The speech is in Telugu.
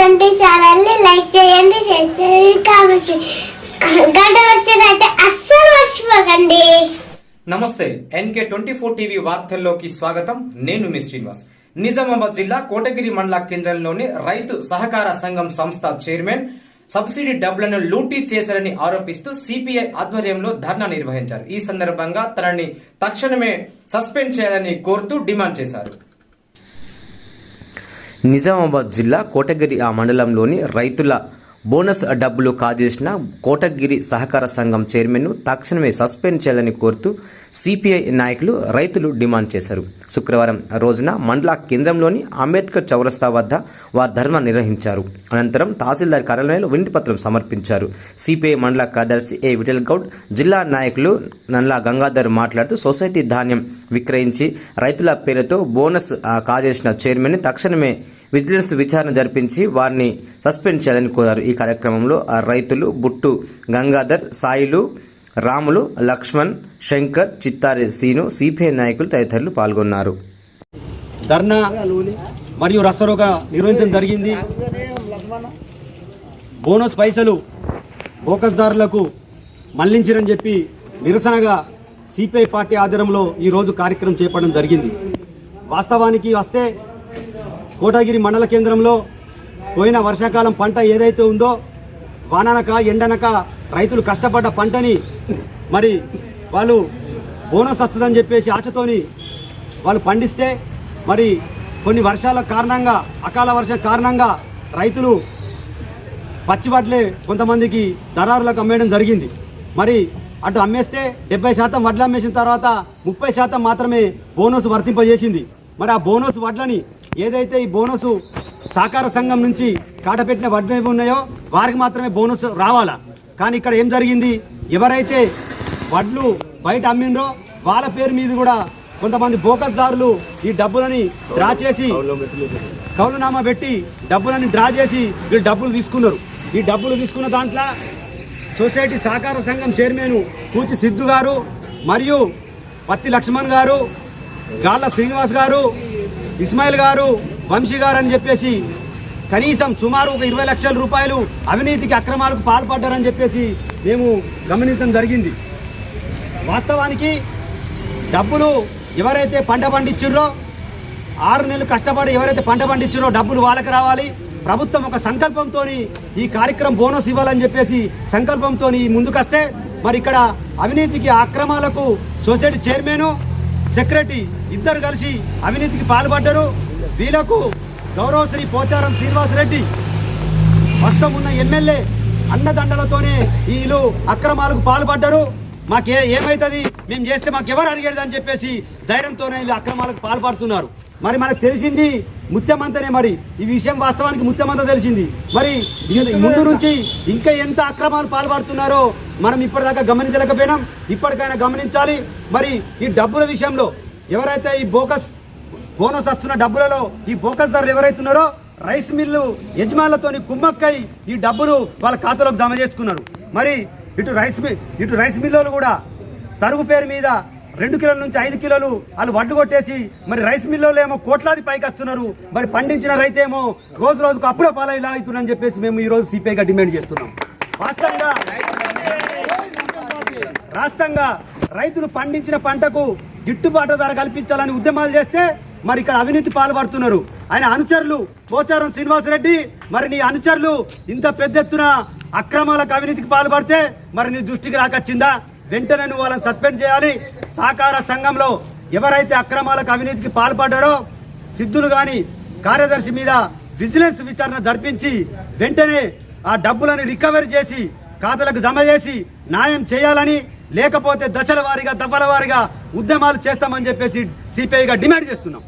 ట్వంటీ ఛానల్ని లైక్ చేయండి షేర్ చేయండి కావచ్చు గంట వచ్చినట్టే అస్సలు మర్చిపోకండి. నమస్తే ఎన్కే ట్వంటీ ఫోర్ టీవీ వార్తల్లోకి స్వాగతం. నేను మీ శ్రీనివాస్. నిజామాబాద్ జిల్లా కోటగిరి మండల కేంద్రంలోని రైతు సహకార సంఘం సంస్థ చైర్మన్ సబ్సిడీ డబ్బులను లూటీ చేశారని ఆరోపిస్తూ సిపిఐ ఆధ్వర్యంలో ధర్నా నిర్వహించారు. ఈ సందర్భంగా తనని తక్షణమే సస్పెండ్ చేయాలని కోరుతూ డిమాండ్ చేశారు. నిజామాబాద్ జిల్లా కోటగిరి ఆ మండలంలోని రైతుల బోనస్ డబ్బులు కాజేసిన కోటగిరి సహకార సంఘం చైర్మన్ను తక్షణమే సస్పెండ్ చేయాలని కోరుతూ సిపిఐ నాయకులు రైతులు డిమాండ్ చేశారు. శుక్రవారం రోజున మండల కేంద్రంలోని అంబేద్కర్ చౌరస్తా వద్ద వారు ధర్నా నిర్వహించారు. అనంతరం తహసీల్దార్ కార్యాలయంలో వినతిపత్రం సమర్పించారు. సిపిఐ మండల కార్యదర్శి ఏ విఠల్ గౌడ్ జిల్లా నాయకులు నల్లా గంగాధర్ మాట్లాడుతూ సొసైటీ ధాన్యం విక్రయించి రైతుల పేరుతో బోనస్ కాజేసిన చైర్మన్ తక్షణమే విజిలెన్స్ విచారణ జరిపించి వారిని సస్పెండ్ చేయాలని కోరారు. ఈ కార్యక్రమంలో ఆ రైతులు బుట్టు గంగాధర్ సాయిలు రాములు లక్ష్మణ్ శంకర్ చిత్తారి సీను సిపిఐ నాయకులు తదితరులు పాల్గొన్నారు. ధర్నా మరియు రస్తరోగ నిర్వహించడం జరిగింది. బోనస్ పైసలు బోకస్దారులకు మళ్ళించిరని చెప్పి నిరసనగా సిపిఐ పార్టీ ఆధ్వర్యంలో ఈరోజు కార్యక్రమం చేపట్టడం జరిగింది. వాస్తవానికి వస్తే కోటగిరి మండల కేంద్రంలో పోయిన వర్షాకాలం పంట ఏదైతే ఉందో వాననక ఎండనక రైతులు కష్టపడ్డ పంటని మరి వాళ్ళు బోనస్ వస్తుందని చెప్పేసి ఆశతోని వాళ్ళు పండిస్తే మరి కొన్ని వర్షాల కారణంగా అకాల వర్షం కారణంగా రైతులు పచ్చి వడ్లే కొంతమందికి దరారులకు అమ్మేయడం జరిగింది. మరి అటు అమ్మేస్తే డెబ్బై శాతం వడ్లు అమ్మేసిన తర్వాత ముప్పై శాతం మాత్రమే బోనస్ వర్తింపజేసింది. మరి ఆ బోనస్ వడ్లని ఏదైతే ఈ బోనస్ సహకార సంఘం నుంచి కాటపెట్టిన వడ్లు ఏవి ఉన్నాయో వారికి మాత్రమే బోనస్ రావాలా? కానీ ఇక్కడ ఏం జరిగింది? ఎవరైతే వడ్లు బయట అమ్మిండ్రో వాళ్ళ పేరు మీద కూడా కొంతమంది బోకస్దారులు ఈ డబ్బులని డ్రా చేసి కౌలునామా పెట్టి డబ్బులని డ్రా చేసి వీళ్ళు డబ్బులు తీసుకున్నారు. ఈ డబ్బులు తీసుకున్న దాంట్లో సొసైటీ సహకార సంఘం చైర్మన్ కూచి సిద్ధు గారు మరియు పత్తి లక్ష్మణ్ గారు గాళ్ళ శ్రీనివాస్ గారు ఇస్మాయిల్ గారు వంశీ గారు అని చెప్పేసి కనీసం సుమారు ఒక ఇరవై లక్షల రూపాయలు అవినీతికి అక్రమాలకు పాల్పడ్డారని చెప్పేసి మేము గమనించడం జరిగింది. వాస్తవానికి డబ్బులు ఎవరైతే పంట పండించుర్రో ఆరు నెలలు కష్టపడి ఎవరైతే పంట పండించారో డబ్బులు వాళ్ళకి రావాలి. ప్రభుత్వం ఒక సంకల్పంతో ఈ కార్యక్రమం బోనస్ ఇవ్వాలని చెప్పేసి సంకల్పంతో ముందుకొస్తే మరి ఇక్కడ అవినీతికి అక్రమాలకు సొసైటీ చైర్మను సెక్రటరీ ఇద్దరు కలిసి అవినీతికి పాల్పడ్డారు. వీళ్ళకు గౌరవశ్రీ పోచారం శ్రీనివాసరెడ్డి. ప్రస్తుతం ఉన్న ఎమ్మెల్యే అండదండలతోనే వీళ్ళు అక్రమాలకు పాల్పడ్డారు. మాకే ఏమవుతుంది మేము చేస్తే మాకు ఎవరు అడిగేది అని చెప్పేసి ధైర్యంతోనే వీళ్ళు అక్రమాలకు పాల్పడుతున్నారు. మరి మనకు తెలిసింది ముత్యమంతనే మరి. ఈ విషయం వాస్తవానికి ముత్యమంత తెలిసింది. మరి ముందు నుంచి ఇంకా ఎంత అక్రమాలు పాల్పడుతున్నారో మనం ఇప్పటిదాకా గమనించలేకపోయినాం. ఇప్పటికైనా గమనించాలి. మరి ఈ డబ్బుల విషయంలో ఎవరైతే ఈ బోకస్ బోనస్ వస్తున్న డబ్బులలో ఈ బోకస్ ధరలు ఎవరైతున్నారో రైస్ మిల్లు యజమానులతోని కుమ్మక్కై ఈ డబ్బులు వాళ్ళ ఖాతాలోకి జమ చేసుకున్నారు. మరి ఇటు రైస్ మిల్ ఇటు రైస్ మిల్లులు కూడా తరుగు పేరు మీద రెండు కిలోల నుంచి ఐదు కిలోలు వాళ్ళు వడ్డు కొట్టేసి మరి రైస్ మిల్లో ఏమో కోట్లాది పైకి వస్తున్నారు. మరి పండించిన రైతేమో రోజు రోజుకు అప్పుడే పాలైలా అవుతుందని చెప్పేసి మేము ఈరోజు సిపిఐగా డిమాండ్ చేస్తున్నాం. వాస్తవంగా రాష్ట్రంగా రైతులు పండించిన పంటకు గిట్టుబాటు ధర కల్పించాలని ఉద్యమాలు చేస్తే మరి ఇక్కడ అవినీతి పాల్పడుతున్నారు. ఆయన అనుచరులు పోచారం శ్రీనివాసరెడ్డి మరి నీ అనుచరులు ఇంత పెద్ద ఎత్తున అక్రమాలకు అవినీతికి పాల్పడితే మరి నీ దృష్టికి రాకొచ్చిందా? వెంటనే నువ్వు వాళ్ళని సస్పెండ్ చేయాలి. సహకార సంఘంలో ఎవరైతే అక్రమాలకు అవినీతికి పాల్పడ్డాడో సిద్ధులు గాని కార్యదర్శి మీద విజిలెన్స్ విచారణ జరిపించి వెంటనే ఆ డబ్బులను రికవరీ చేసి ఖాతాలకు జమ చేసి న్యాయం చేయాలని లేకపోతే దశల వారీగా దఫల వారీగా ఉద్యమాలు చేస్తామని చెప్పేసి సిపిఐగా డిమాండ్ చేస్తున్నాం.